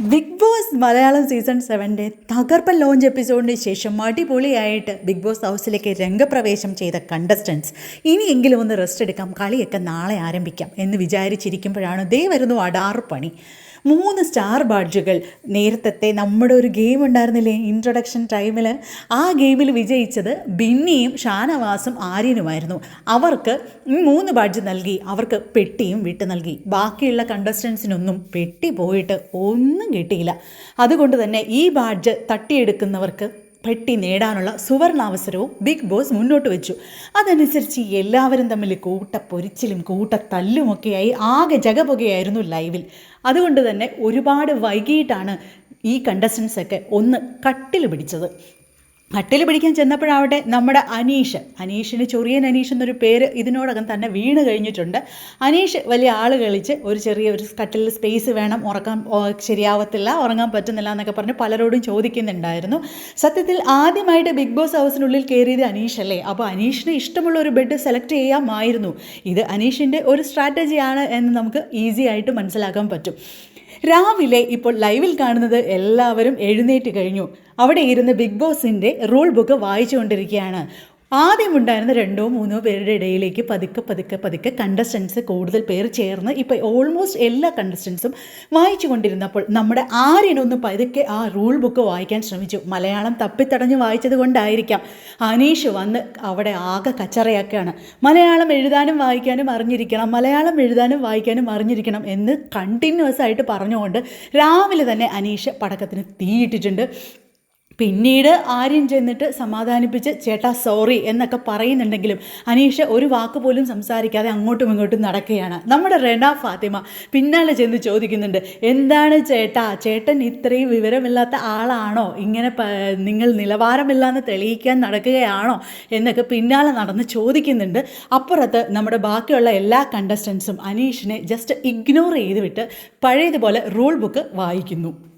Big boss Malayalam season സെവന്റെ തകർപ്പൻ launch എപ്പിസോഡിന് ശേഷം അടിപൊളിയായിട്ട് ബിഗ് ബോസ് ഹൗസിലേക്ക് രംഗപ്രവേശം ചെയ്ത കണ്ടസ്റ്റൻസ് ഇനിയെങ്കിലും ഒന്ന് റെസ്റ്റ് എടുക്കാം കളിയൊക്കെ നാളെ ആരംഭിക്കാം എന്ന് വിചാരിച്ചിരിക്കുമ്പോഴാണ് ദേ വരുന്നു അടാറ് പണി. മൂന്ന് സ്റ്റാർ ബാഡ്ജുകൾ. നേരത്തെ നമ്മുടെ ഒരു ഗെയിം ഉണ്ടായിരുന്നില്ലേ? ഇൻട്രൊഡക്ഷൻ ടൈമിൽ ആ ഗെയിമിൽ വിജയിച്ചത് ബിന്നിയും ഷാനവാസും ആര്യനുമായിരുന്നു. അവർക്ക് മൂന്ന് ബാഡ്ജ് നൽകി. അവർക്ക് പെട്ടിയും വിട്ടു നൽകി. ബാക്കിയുള്ള കണ്ടസ്റ്റൻസിനൊന്നും പെട്ടി പോയിട്ട് ഒന്നും കിട്ടിയില്ല. അതുകൊണ്ട് തന്നെ ഈ ബാഡ്ജ് തട്ടിയെടുക്കുന്നവർക്ക് പെട്ടി നേടാനുള്ള സുവർണാവസരവും ബിഗ് ബോസ് മുന്നോട്ട് വെച്ചു. അതനുസരിച്ച് എല്ലാവരും തമ്മിൽ കൂട്ട പൊരിച്ചിലും കൂട്ട തല്ലുമൊക്കെയായി ആകെ ജഗപുകയായിരുന്നു ലൈവിൽ. അതുകൊണ്ട് തന്നെ ഒരുപാട് വൈകിട്ടാണ് ഈ കണ്ടസ്റ്റൻസൊക്കെ ഒന്ന് കട്ടിൽ പിടിച്ചത്. കട്ടിൽ പിടിക്കാൻ ചെന്നപ്പോഴാവട്ടെ നമ്മുടെ അനീഷ് അനീഷിന് ചൊറിയൻ അനീഷ് എന്നൊരു പേര് ഇതിനോടകം തന്നെ വീണ് കഴിഞ്ഞിട്ടുണ്ട്. അനീഷ് വലിയ ആൾ കളിച്ച് ഒരു ചെറിയ ഒരു കട്ടിലിൽ സ്പേസ് വേണം ഉറക്കാൻ ശരിയാവത്തില്ല ഉറങ്ങാൻ പറ്റുന്നില്ല എന്നൊക്കെ പറഞ്ഞ് പലരോടും ചോദിക്കുന്നുണ്ടായിരുന്നു. സത്യത്തിൽ ആദ്യമായിട്ട് ബിഗ് ബോസ് ഹൗസിനുള്ളിൽ കയറിയത് അനീഷ് അല്ലേ അപ്പോൾ അനീഷിന് ഇഷ്ടമുള്ള ഒരു ബെഡ് സെലക്ട് ചെയ്യാമായിരുന്നു. ഇത് അനീഷിന്റെ ഒരു സ്ട്രാറ്റജിയാണ് എന്ന് നമുക്ക് ഈസി ആയിട്ട് മനസ്സിലാക്കാൻ പറ്റും. രാവിലെ ഇപ്പോൾ ലൈവിൽ കാണുന്നത് എല്ലാവരും എഴുന്നേറ്റ് കഴിഞ്ഞു. അവിടെ ഇരുന്ന് ബിഗ് ബോസിന്റെ റൂൾ ബുക്ക് വായിച്ചുകൊണ്ടിരിക്കുകയാണ്. ആദ്യമുണ്ടായിരുന്ന രണ്ടോ മൂന്നോ പേരുടെ ഇടയിലേക്ക് പതുക്കെ പതുക്കെ പതുക്കെ കണ്ടസ്റ്റൻസ് കൂടുതൽ പേർ ചേർന്ന് ഇപ്പോൾ ഓൾമോസ്റ്റ് എല്ലാ കണ്ടസ്റ്റൻസും വായിച്ചു കൊണ്ടിരുന്നപ്പോൾ നമ്മുടെ ആര്യനൊന്ന് പതുക്കെ ആ റൂൾ ബുക്ക് വായിക്കാൻ ശ്രമിച്ചു. മലയാളം തപ്പിത്തടഞ്ഞ് വായിച്ചത് കൊണ്ടായിരിക്കാം. അനീഷ് വന്ന് അവിടെ ആകെ കച്ചറയാക്കുകയാണ്. മലയാളം എഴുതാനും വായിക്കാനും അറിഞ്ഞിരിക്കണം മലയാളം എഴുതാനും വായിക്കാനും അറിഞ്ഞിരിക്കണം എന്ന് കണ്ടിന്യൂസ് ആയിട്ട് പറഞ്ഞുകൊണ്ട് രാവിലെ തന്നെ അനീഷ് പടക്കത്തിന് തീയിട്ടിട്ടുണ്ട്. പിന്നീട് ആര്യൻ ചെന്നിട്ട് സമാധാനിപ്പിച്ച് ചേട്ടാ സോറി എന്നൊക്കെ പറയുന്നുണ്ടെങ്കിലും അനീഷ് ഒരു വാക്ക് പോലും സംസാരിക്കാതെ അങ്ങോട്ടും ഇങ്ങോട്ടും നടക്കുകയാണ്. നമ്മുടെ റെന ഫാത്തിമ പിന്നാലെ ചെന്ന് ചോദിക്കുന്നുണ്ട് എന്താണ് ചേട്ടാ? ചേട്ടൻ ഇത്രയും വിവരമില്ലാത്ത ആളാണോ? ഇങ്ങനെ നിങ്ങൾ നിലവാരമില്ലാന്ന് തെളിയിക്കാൻ നടക്കുകയാണോ? എന്നൊക്കെ പിന്നാലെ നടന്ന് ചോദിക്കുന്നുണ്ട്. അപ്പുറത്ത് നമ്മുടെ ബാക്കിയുള്ള എല്ലാ കണ്ടസ്റ്റൻസും അനീഷിനെ ജസ്റ്റ് ഇഗ്നോർ ചെയ്ത് വിട്ട് പഴയതുപോലെ റൂൾ ബുക്ക് വായിക്കുന്നു.